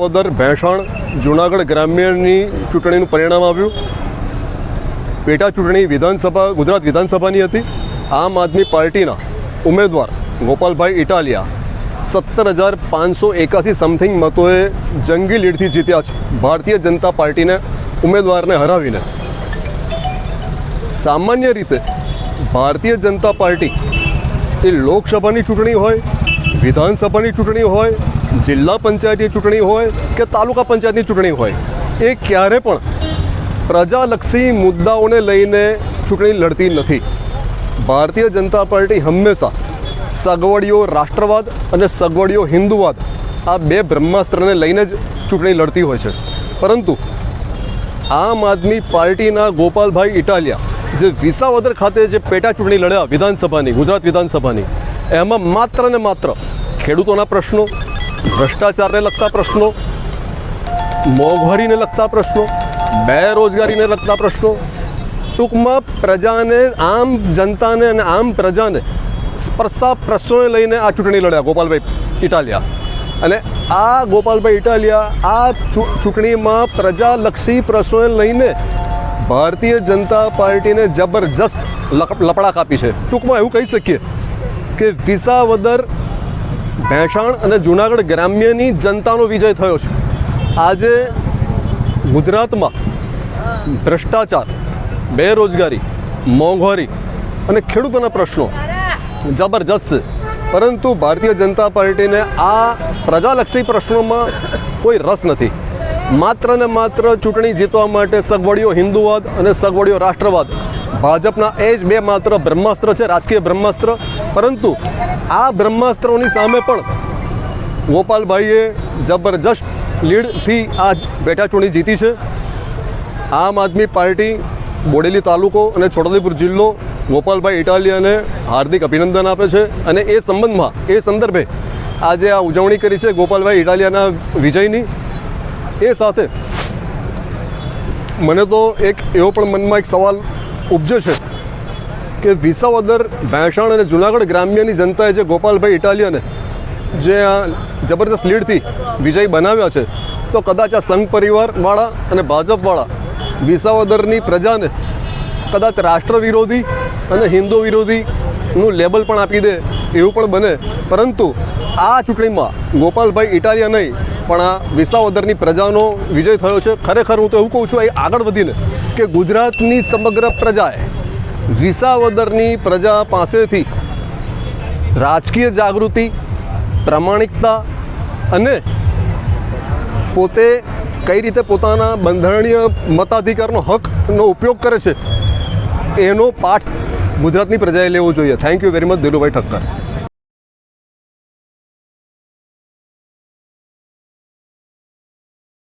વદર ભેંસાણ જૂનાગઢ ગ્રામ્યની ચૂંટણીનું પરિણામ આવ્યું. પેટા ચૂંટણી વિધાનસભા, ગુજરાત વિધાનસભાની હતી. આમ આદમી પાર્ટીના ઉમેદવાર ગોપાલભાઈ ઇટાલિયા સત્તર હજાર પાંચસો એકાસી સમથિંગ મતોએ જંગી લીડથી જીત્યા છે. ભારતીય જનતા પાર્ટીને ઉમેદવારને હરાવીને. સામાન્ય રીતે ભારતીય જનતા પાર્ટી એ લોકસભાની ચૂંટણી હોય, વિધાનસભાની ચૂંટણી હોય જિલ્લા પંચાયતની ચૂંટણી હોય કે તાલુકા પંચાયતની ચૂંટણી હોય, એ ક્યારે પણ પ્રજાલક્ષી મુદ્દાઓને લઈને ચૂંટણી લડતી નથી. ભારતીય જનતા પાર્ટી હંમેશા સગવડીઓ રાષ્ટ્રવાદ અને સગવડીઓ હિન્દુવાદ આ બે બ્રહ્માસ્ત્રને લઈને જ ચૂંટણી લડતી હોય છે. પરંતુ આમ આદમી પાર્ટીના ગોપાલભાઈ ઇટાલિયા જે વિસાવદર ખાતે જે પેટા ચૂંટણી લડ્યા વિધાનસભાની, ગુજરાત વિધાનસભાની, એમાં માત્ર ને માત્ર ખેડૂતોના પ્રશ્નો ભ્રષ્ટાચારને લગતા પ્રશ્નો, મોંઘવારીને લગતા પ્રશ્નો, બેરોજગારીને લગતા પ્રશ્નો, ટૂંકમાં પ્રજાને, આમ જનતાને અને આમ પ્રજાને સ્પર્શતા પ્રશ્નોને લઈને આ ચૂંટણી લડ્યા ગોપાલભાઈ ઇટાલિયા. અને આ ગોપાલભાઈ ઇટાલિયા, આ ચૂંટણીમાં પ્રજાલક્ષી પ્રશ્નોને લઈને ભારતીય જનતા પાર્ટીને જબરજસ્ત લપડા કાપી છે. ટૂંકમાં એવું કહી શકીએ કે વિસાવદર ભેંસાણ અને જુનાગઢ ગ્રામ્યની જનતાનો વિજય થયો છે. આજે ગુજરાતમાં ભ્રષ્ટાચાર, બેરોજગારી, મોંઘવારી અને ખેડૂતોના પ્રશ્નો જબરજસ્ત છે. પરંતુ ભારતીય જનતા પાર્ટીને આ પ્રજાલક્ષી પ્રશ્નોમાં કોઈ રસ નથી. માત્ર ને માત્ર ચૂંટણી જીતવા માટે સગવડીઓ હિન્દુવાદ અને સગવડીઓ રાષ્ટ્રવાદ. ભાજપના એ જ બે માત્ર બ્રહ્માસ્ત્ર છે, રાજકીય બ્રહ્માસ્ત્ર. પરંતુ આ બ્રહ્માસ્ત્રોની સામે પણ ગોપાલભાઈએ જબરજસ્ત લીડથી આ પેટા ચૂંટણી જીતી છે. આમ આદમી પાર્ટી, બોડેલી તાલુકો અને છોટાઉદેપુર જિલ્લો ગોપાલભાઈ ઇટાલિયાને હાર્દિક અભિનંદન આપે છે અને એ સંબંધમાં, એ સંદર્ભે આજે આ ઉજવણી કરી છે ગોપાલભાઈ ઇટાલિયાના વિજયની. એ સાથે મને તો એક એવો પણ મનમાં એક સવાલ ઉપજે છે. કે વિસાવદર ભેંસાણ અને જુનાગઢ ગ્રામ્યની જનતાએ જે ગોપાલભાઈ ઇટાલિયને જે આ જબરદસ્ત લીડથી વિજય બનાવ્યા છે, તો કદાચ આ સંઘ પરિવારવાળા અને ભાજપવાળા વિસાવદરની પ્રજાને કદાચ રાષ્ટ્ર વિરોધી અને હિન્દુ વિરોધીનું લેબલ પણ આપી દે એવું પણ બને. પરંતુ આ ચૂંટણીમાં ગોપાલભાઈ ઇટાલિયા નહીં, પણ આ વિસાવદરની પ્રજાનો વિજય થયો છે. ખરેખર હું તો એવું કહું છું એ આગળ વધીને કે ગુજરાતની સમગ્ર પ્રજાએ વિસાવદરની પ્રજા પાસેથી રાજકીય જાગૃતિ, પ્રામાણિકતા અને પોતે કઈ રીતે પોતાના બંધારણીય મતાધિકારનો હકનો ઉપયોગ કરે છે, એનો પાઠ ગુજરાતની પ્રજાએ લેવો જોઈએ. Thank you very much Dilubhai Thakkar.